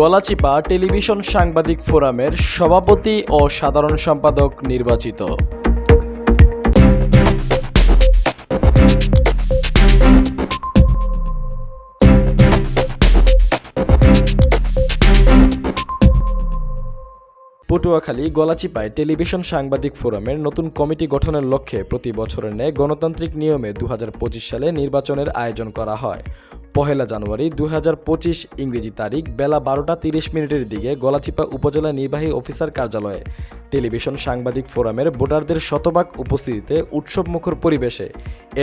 Galachipa television সাংবাদিক ফোরামের সভাপতি ও সাধারণ সম্পাদক নির্বাচিত। পটুয়াখালী গলাচিপায় টেলিভিশন সাংবাদিক ফোরামের নতুন কমিটি গঠনের লক্ষ্যে প্রতি বছরের ন্যায় গণতান্ত্রিক নিয়মে দু হাজার পঁচিশ সালে নির্বাচনের আয়োজন করা হয়। পহেলা জানুয়ারি দু হাজার পঁচিশ ইংরেজি তারিখ বেলা বারোটা তিরিশ মিনিটের দিকে গলাচিপা উপজেলা নির্বাহী অফিসার কার্যালয়ে। টেলিভিশন সাংবাদিক ফোরামের ভোটারদের শতভাগ উপস্থিতিতে উৎসবমুখর পরিবেশে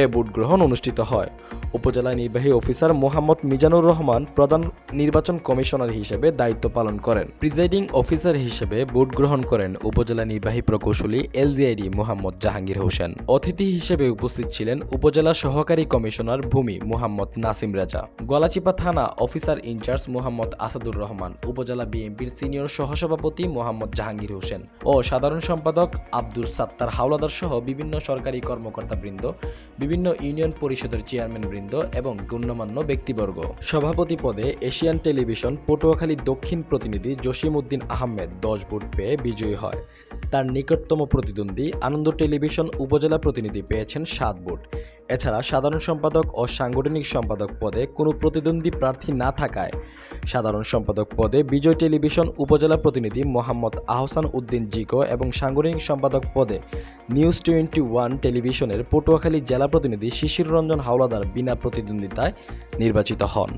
এ ভোট গ্রহণ অনুষ্ঠিত হয়। উপজেলা নির্বাহী অফিসার মোহাম্মদ মিজানুর রহমান প্রধান নির্বাচন কমিশনার হিসেবে দায়িত্ব পালন করেন। প্রিজাইডিং অফিসার হিসেবে ভোট গ্রহণ করেন উপজেলা নির্বাহী প্রকৌশলী এলজিআইডি মোহাম্মদ জাহাঙ্গীর হোসেন। অতিথি হিসেবে উপস্থিত ছিলেন উপজেলা সহকারী কমিশনার ভূমি মোহাম্মদ নাসিম রাজা। গলাচিপা থানা officer in charge Mohammad Asadur Rahman, উপজেলা বিএনপির সিনিয়র সহসভাপতি মোহাম্মদ জাহাঙ্গীর হোসেন ও সাধারণ সম্পাদক আব্দুল সাত্তার হাওলাদার সহ বিভিন্ন সরকারি কর্মকর্তাবৃন্দ, বিভিন্ন ইউনিয়ন পরিষদের চেয়ারম্যান বৃন্দ এবং গণ্যমান্য ব্যক্তিবর্গ। সভাপতি পদে এশিয়ান টেলিভিশন পটুয়াখালী দক্ষিণ প্রতিনিধি জসিম উদ্দিন আহমেদ দশ ভোট পেয়ে বিজয়ী হয়। তার নিকটতম প্রতিদ্বন্দ্বী আনন্দ টেলিভিশন উপজেলা প্রতিনিধি পেয়েছেন সাত ভোট। এছাড়া সাধারণ সম্পাদক ও সাংগঠনিক সম্পাদক পদে কোনো প্রতিদ্বন্দ্বী প্রার্থী না থাকায় সাধারণ সম্পাদক পদে বিজয় টেলিভিশন উপজেলা প্রতিনিধি মোহাম্মদ আহসান উদ্দিন জিকো এবং সাংগঠনিক সম্পাদক পদে নিউজ টোয়েন্টি ওয়ান টেলিভিশনের পটুয়াখালী জেলা প্রতিনিধি শিশির রঞ্জন হাওলাদার বিনা প্রতিদ্বন্দ্বিতায় নির্বাচিত হন।